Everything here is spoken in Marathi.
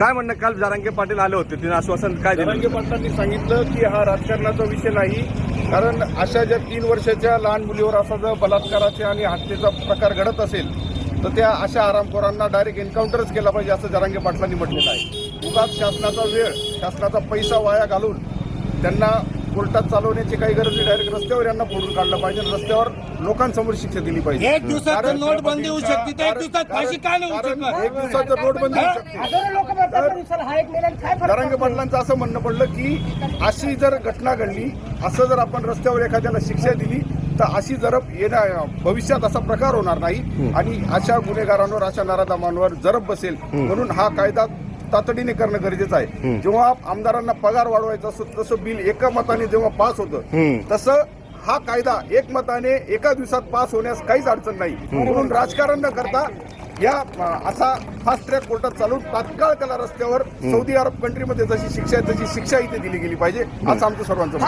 काय म्हणणं? काल जारांगे पाटील आले होते. तिने आश्वासन काय जरांगे दिलं पाटलांनी सांगितलं की हा राजकारणाचा विषय नाही कारण अशा ज्या तीन वर्षाच्या लहान मुलीवर असा जर बलात्काराचे आणि हत्येचा प्रकार घडत असेल तर त्या अशा आरामखोरांना डायरेक्ट एन्काउंटरच केला पाहिजे असं जारांगे पाटलांनी म्हटलेलं आहे. उगाच शासनाचा वेळ शासनाचा पैसा वाया घालून त्यांना कोर्टात चालवण्याची काही गरज नाही. डायरेक्ट रस्त्यावर यांना फोडून काढलं पाहिजे. आणि रस्त्यावर लोकांसमोर शिक्षा दिली पाहिजे. एक दिवसात कारण- नोटबंदी होऊ शकते. तर एक दिवसात फाशी का नाही होऊ कारण शकत. एक दिवसात जर नोटबंदी होऊ शकते. हजारो लोक भेटतात सर हा एक निर्णय काय फरक जरांगे पडतो? पाटलांचं असं म्हणणं पडलं की अशी जर घटना घडली असं जर आपण रस्त्यावर एखाद्याला शिक्षा दिली तर अशी जरब येण्या भविष्यात असा प्रकार होणार नाही. आणि अशा गुन्हेगारांवर अशा नराधमांवर जरब बसेल. म्हणून हा कायदा तातडीने करणं गरजेचं आहे. जेव्हा आमदारांना पगार वाढवायचा असतो तसं बिल एका मताने जेव्हा पास होतं तसं हा कायदा एकमताने एका दिवसात पास होण्यास काहीच अडचण नाही. म्हणून राजकारण न करता या असा फास्ट ट्रॅक कोर्टात चालून तात्काळ त्याला रस्त्यावर सौदी अरब कंट्रीमध्ये जशी शिक्षा आहे तशी शिक्षा इथे दिली गेली पाहिजे असं आमचं सर्वांचं